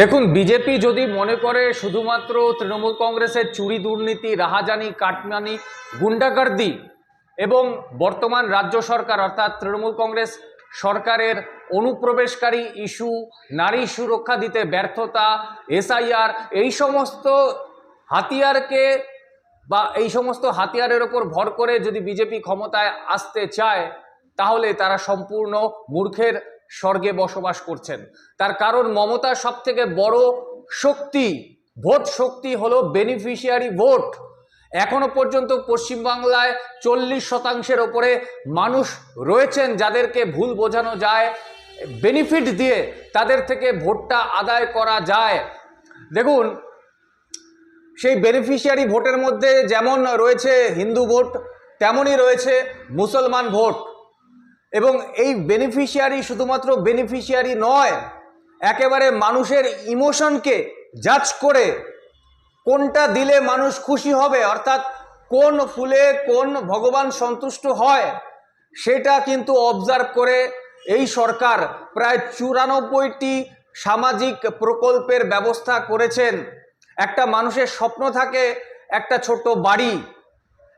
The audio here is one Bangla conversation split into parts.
দেখুন, বিজেপি যদি মনে করে শুধুমাত্র তৃণমূল কংগ্রেসের চুরি দুর্নীতি, রাহাজানি, কাটমানি, গুন্ডাগার্দি এবং বর্তমান রাজ্য সরকার, অর্থাৎ তৃণমূল কংগ্রেস সরকারের অনুপ্রবেশকারী ইস্যু, নারী সুরক্ষা দিতে ব্যর্থতা, এসআইআর, এই সমস্ত হাতিয়ারকে বা এই সমস্ত হাতিয়ারের ওপর ভর করে যদি বিজেপি ক্ষমতায় আসতে চায়, তাহলে তারা সম্পূর্ণ মূর্খের স্বর্গে বসবাস করছেন। তার কারণ মমতা সব থেকে বড় শক্তি, ভোট শক্তি হলো বেনিফিশিয়ারি ভোট। এখনও পর্যন্ত পশ্চিমবাংলায় চল্লিশ শতাংশের ওপরে মানুষ রয়েছেন যাদেরকে ভুল বোঝানো যায় বেনিফিট দিয়ে তাদের থেকে ভোটটা আদায় করা যায়। দেখুন, সেই বেনিফিশিয়ারি ভোটের মধ্যে যেমন রয়েছে হিন্দু ভোট, তেমনই রয়েছে মুসলমান ভোট। এবং এই বেনিফিশিয়ারি শুধুমাত্র বেনিফিশিয়ারি নয়, একেবারে মানুষের ইমোশনকে জাজ করে কোনটা দিলে মানুষ খুশি হবে, অর্থাৎ কোন ফুলে কোন ভগবান সন্তুষ্ট হয়, সেটা কিন্তু অবজার্ভ করে এই সরকার প্রায় চুরানব্বইটি সামাজিক প্রকল্পের ব্যবস্থা করেছেন। একটা মানুষের স্বপ্ন থাকে একটা ছোট্ট বাড়ি,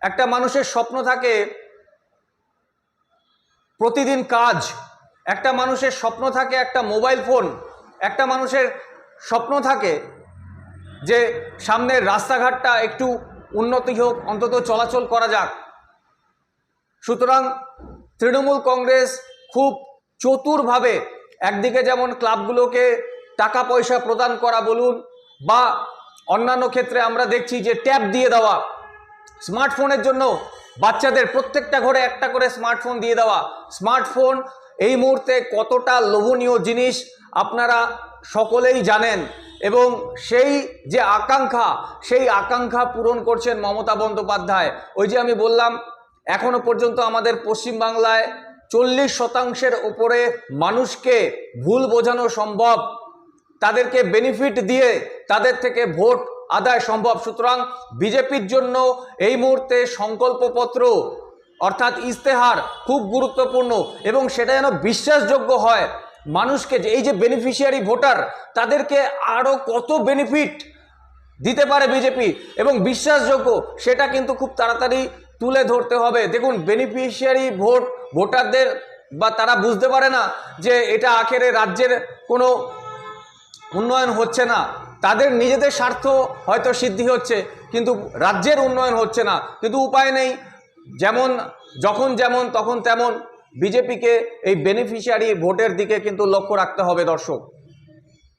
একটা মানুষের স্বপ্ন থাকে প্রতিদিন কাজ। একটা মানুষের স্বপ্ন থাকে একটা মোবাইল ফোন, একটা মানুষের স্বপ্ন থাকে যে সামনের রাস্তাঘাটটা একটু উন্নতি হোক, অন্তত চলাচল করা যাক। সুতরাং তৃণমূল কংগ্রেস খুব চতুরভাবে একদিকে যেমন ক্লাবগুলোকে টাকা পয়সা প্রদান করা বলুন বা অন্যান্য ক্ষেত্রে আমরা দেখছি যে ট্যাব দিয়ে দেওয়া। স্মার্টফোনের জন্য বাচ্চাদের প্রত্যেকটা ঘরে একটা করে স্মার্টফোন দিয়ে দেওয়া। স্মার্টফোন এই মুহূর্তে কতটা লোভনীয় জিনিস আপনারা সকলেই জানেন এবং সেই যে আকাঙ্ক্ষা, সেই আকাঙ্ক্ষা পূরণ করছেন মমতা বন্দ্যোপাধ্যায়। ওই যে আমি বললাম, এখনও পর্যন্ত আমাদের পশ্চিমবাংলায় চল্লিশ শতাংশের ওপরে মানুষকে ভুল বোঝানো সম্ভব। তাদেরকে বেনিফিট দিয়ে তাদের থেকে ভোট আদায় সম্ভব। সুতরাং বিজেপির জন্য এই মুহূর্তে সংকল্পপত্র, অর্থাৎ ইস্তেহার খুব গুরুত্বপূর্ণ এবং সেটা যেন বিশ্বাসযোগ্য হয়। মানুষকে এই যে বেনিফিশিয়ারি ভোটার, তাদেরকে আরও কত বেনিফিট দিতে পারে বিজেপি? এবং বিশ্বাসযোগ্য, সেটা কিন্তু খুব তাড়াতাড়ি তুলে ধরতে হবে। দেখুন বেনিফিশিয়ারি ভোট, ভোটারদের বা তারা বুঝতে পারে না যে এটা আখেরে রাজ্যের কোনো উন্নয়ন হচ্ছে না। তাদের নিজেদের স্বার্থ হয়তো সিদ্ধি হচ্ছে, কিন্তু রাজ্যের উন্নয়ন হচ্ছে না। কিন্তু উপায় নেই। যেমন, যখন যেমন, তখন তেমন। বিজেপিকে এই বেনিফিশিয়ারি ভোটের দিকে কিন্তু লক্ষ্য রাখতে হবে দর্শক।